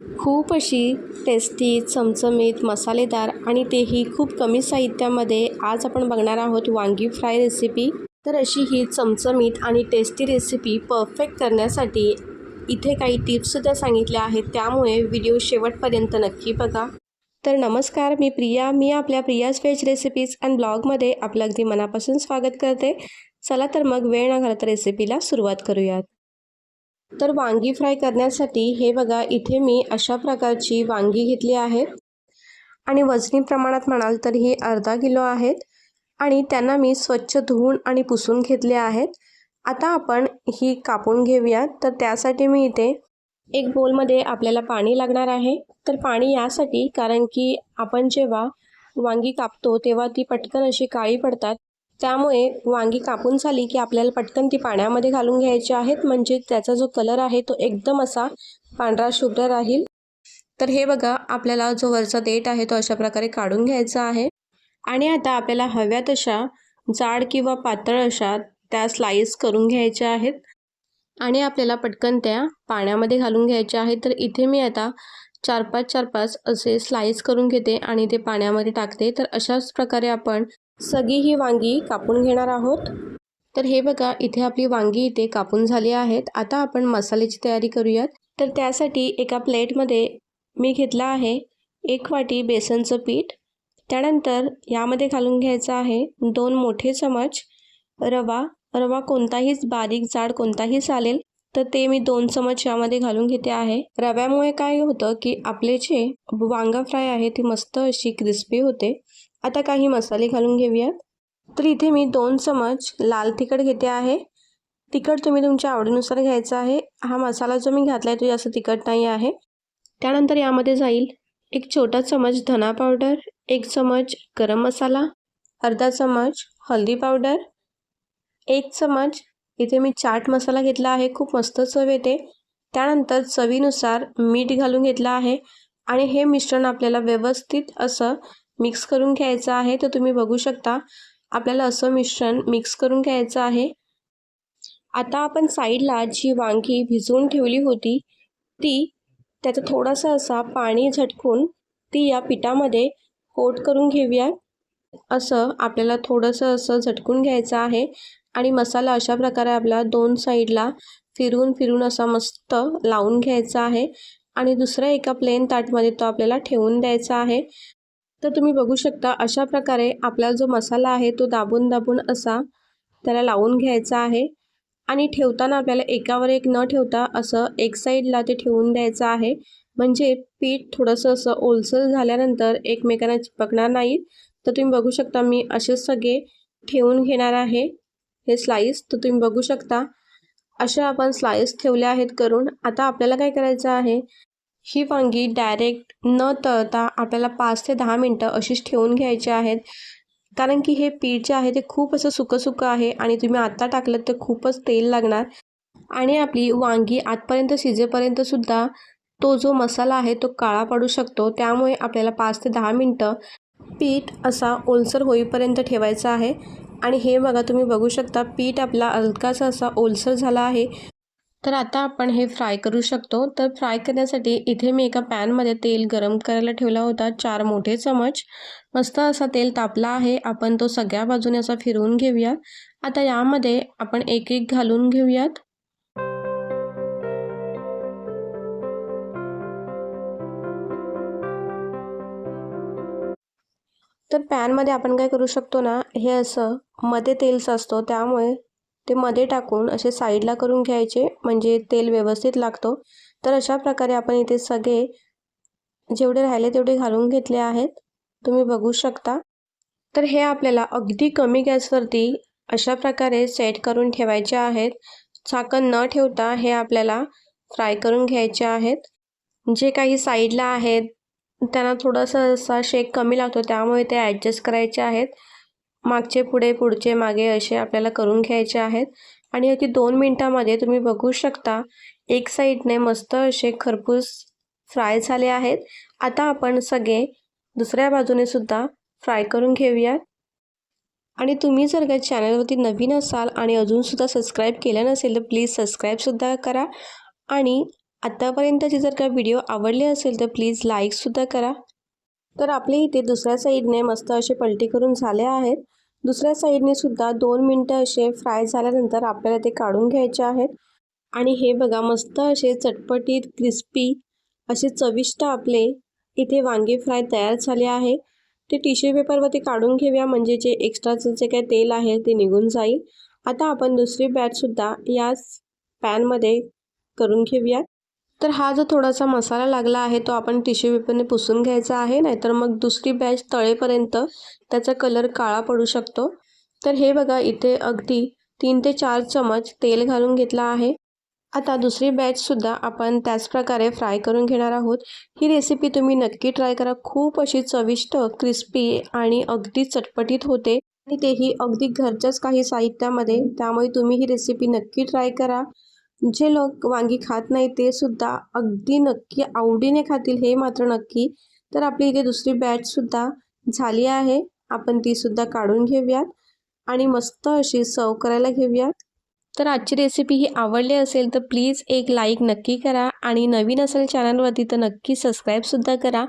खूप अशी टेस्टी चमचमीत मसालेदार आणि तेही खूप कमी साहित्यामध्ये आज आपण बघणार आहोत वांगी फ्राय रेसिपी तर अशी ही चमचमीत आणि टेस्टी रेसिपी परफेक्ट करण्यासाठी इथे काही टिप्ससुद्धा सांगितल्या आहेत. त्यामुळे व्हिडिओ शेवटपर्यंत नक्की बघा. तर नमस्कार मी प्रिया. मी आपल्या प्रियाज व्हेज रेसिपीज अँड ब्लॉगमध्ये आपलं अगदी मनापासून स्वागत करते. चला तर मग वेळ न घालता रेसिपीला सुरुवात करूयात. तर वांगी फ्राय करण्यासाठी हे बघा इथे मी अशा प्रकारची वांगी घेतली आहेत आणि वजनी प्रमाणात म्हणाल तर ही अर्धा किलो आहेत. आणि त्यांना मी स्वच्छ धुवून आणि पुसून घेतले आहेत. आता आपण ही कापून घेऊयात तर त्यासाठी मी इथे एक बोलमध्ये आपल्याला पाणी लागणार आहे. तर पाणी यासाठी कारण की आपण जेव्हा वांगी कापतो तेव्हा ती पटकन अशी काळी पडतात. त्यामुळे वांगी कापून झाली की आपल्याला पटकन ती पाण्यामध्ये घालून घ्यायची आहेत. म्हणजे त्याचा जो कलर आहे तो एकदम असा पांढरा शुभ्र राहील. तर हे बघा आपल्याला जो वरचा देठ आहे तो अशा प्रकारे काढून घ्यायचा आहे. आणि आता आपल्याला हव्या तशा जाड किंवा पातळ अशा त्या स्लाईस करून घ्यायच्या आहेत. आणि आपल्याला पटकन त्या पाण्यामध्ये घालून घ्यायच्या आहेत. तर इथे मी आता चार पाच चार पाच असे स्लाईस करून घेते आणि ते पाण्यामध्ये टाकते. तर अशाच प्रकारे आपण सगळी ही वांगी कापून घेणार आहोत. तर हे बघा इथे आपली वांगी इथे कापून झाली आहेत. आता आपण मसाल्याची तयारी करूयात. तर त्यासाठी एका प्लेटमध्ये मी घेतला आहे एक वाटी बेसनचं पीठ. त्यानंतर यामध्ये घालून घ्यायचं आहे दोन मोठे चमच रवा. रवा कोणताहीच बारीक जाड कोणताही चालेल तर ते मी दोन चमच यामध्ये घालून घेते आहे. रव्यामुळे काय होतं की आपले जे वांगा फ्राय आहे ती मस्त अशी क्रिस्पी होते. आता काही मसाले घालून घेऊयात तर इथे मी दोन चमच लाल तिखट घेते आहे. तिखट तुम्ही तुमच्या आवडीनुसार घ्यायचा आहे. हा मसाला जो मी घातला आहे तो जास्त तिखट नाही आहे. त्यानंतर यामध्ये जाईल एक छोटा चमच धना पावडर एक चमच गरम मसाला अर्धा चमच हळदी पावडर एक चमच इथे मी चाट मसाला घेतला आहे. खूप मस्त चव येते. त्यानंतर चवीनुसार मीठ घालून घेतलं आहे. आणि हे मिश्रण आपल्याला व्यवस्थित असं मिक्स करून घ्यायचं आहे तर तुम्ही बघू शकता. आपल्याला असं मिश्रण मिक्स करून घ्यायचं आहे. आता आपण साईडला जी वांगी भिजवून ठेवली होती ती त्याचा थोडासा असा पाणी झटकून ती या पिठामध्ये कोट करून घेऊया. असं आपल्याला थोडंसं असं झटकून घ्यायचं आहे आणि मसाला अशा प्रकारे आपला दोन साईडला फिरून फिरून असा मस्त लावून घ्यायचा आहे आणि दुसऱ्या एका प्लेन ताटमध्ये तो आपल्याला ठेवून द्यायचा आहे. तर तुम्ही बघू शकता अशा प्रकारे आपला जो मसाला आहे तो दाबून दाबून असा त्याला लावून घ्यायचा आहे. आणि ठेवताना आपल्याला एकावर एक न ठेवता असं एक साईडला ते ठेवून द्यायचं आहे. म्हणजे पीठ थोडंसं असं ओलसर झाल्यानंतर एकमेकांना चिपकणार नाही. तर तुम्ही बघू शकता मी असे सगळे ठेवून घेणार आहे. हे स्लाईस तर तुम्ही बघू शकता असे आपण स्लाईस ठेवले आहेत करून. आता आपल्याला काय करायचं आहे? ही वांगी डायरेक्ट न तळता आपल्याला पाच ते दहा मिनटं अशीच ठेवून घ्यायची आहेत. कारण की हे पीठ जे आहे ते खूप असं सुकं आहे आणि तुम्ही आत्ता टाकलं तर खूपच तेल लागणार. आणि आपली वांगी आतपर्यंत शिजेपर्यंतसुद्धा तो जो मसाला आहे तो काळा पडू शकतो. त्यामुळे आपल्याला पाच ते दहा मिनटं पीठ असा ओलसर होईपर्यंत ठेवायचा आहे. आणि हे बघा तुम्ही बघू शकता पीठ आपला हलकासा असा ओलसर झाला आहे. तर आता आपण हे फ्राय करू शकतो. तर फ्राय करण्यासाठी इथे मी एका पॅनमध्ये तेल गरम करायला ठेवला होता. चार मोठे चमच. मस्त असा तेल तापला आहे. आपण तो सगळ्या बाजूने असा फिरवून घेऊया. आता यामध्ये आपण एक एक घालून घेऊयात. तर पॅनमध्ये आपण काय करू शकतो ना हे असं मध्ये तेल असतो त्यामुळे ते मध्ये टाकून असे साईडला करून घ्यायचे म्हणजे तेल व्यवस्थित लागतो. तर अशा प्रकारे आपण इथे सगळे जेवढे राहिले तेवढे घालून घेतले आहेत. तुम्ही बघू शकता. तर हे आपल्याला अगदी कमी गॅसवरती अशा प्रकारे सेट करून ठेवायचे आहेत. झाकण न ठेवता हे आपल्याला फ्राय करून घ्यायचे आहेत. जे काही साईडला आहेत त्यांना थोडंसं असा शेक कमी लागतो त्यामुळे ते ॲडजस्ट करायचे आहेत. मागचे पुढे पुढचे मागे असे आपल्याला करून घ्यायचे आहेत. आणि अगदी दोन मिनटामध्ये तुम्ही बघू शकता एक साईडने मस्त असे खरपूस फ्राय झाले आहेत. आता आपण सगळे दुसऱ्या बाजूने सुद्धा फ्राय करून घेऊयात. आणि तुम्ही जर का चॅनलवरती नवीन असाल आणि अजूनसुद्धा सबस्क्राईब केलं नसेल तर प्लीज सबस्क्राईबसुद्धा करा. आणि आत्तापर्यंतचे जर का व्हिडिओ आवडले असेल तर प्लीज लाईकसुद्धा करा. तर आपले इथे दुसऱ्या साईडने मस्त असे पलटी करून झाले आहेत. दुसऱ्या साईडने सुद्धा दोन मिनटं असे फ्राय झाल्यानंतर आपल्याला ते काढून घ्यायचे आहेत. आणि हे बघा मस्त असे चटपटीत क्रिस्पी असे चविष्ट आपले इथे वांगे फ्राय तयार झाले आहे. ते टिश्यू पेपरवरती काढून घेऊया म्हणजे जे एक्स्ट्राचं जे काही तेल आहे ते निघून जाईल. आता आपण दुसरी बॅचसुद्धा याच पॅनमध्ये करून घेऊयात. तर हा जो थोडासा मसाला लागला आहे तो आपण टिश्यू पेपरने पुसून घ्यायचा आहे नाहीतर मग दुसरी बॅच तळेपर्यंत त्याचा कलर काळा पडू शकतो. तर हे बघा इथे अगदी तीन ते चार चमच तेल घालून घेतला आहे. आता दुसरी बॅचसुद्धा आपण त्याच प्रकारे फ्राय करून घेणार आहोत. ही रेसिपी तुम्ही नक्की ट्राय करा. खूप अशी चविष्ट क्रिस्पी आणि अगदी चटपटीत होते. आणि तेही अगदी घरच्याच काही साहित्यामध्ये त्यामुळे तुम्ही ही रेसिपी नक्की ट्राय करा. जे लोक वांगी खात नाही ते सुद्धा अगदी नक्की आवडीने खातील हे मात्र नक्की. तर आपली इथे दुसरी बॅचसुद्धा झाली आहे. आपण तीसुद्धा काढून घेऊयात आणि मस्त अशी सर्व करायला घेऊयात. तर आजची रेसिपी ही आवडली असेल तर प्लीज एक लाईक नक्की करा आणि नवीन असेल चॅनलवरती तर नक्की सबस्क्राईबसुद्धा करा.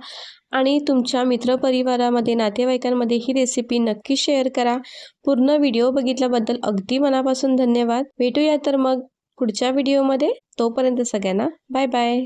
आणि तुमच्या मित्रपरिवारामध्ये नातेवाईकांमध्ये ही रेसिपी नक्की शेअर करा. पूर्ण व्हिडिओ बघितल्याबद्दल अगदी मनापासून धन्यवाद. भेटूया तर मग. पुढच्या व्हिडिओमध्ये तोपर्यंत सगळ्यांना बाय बाय.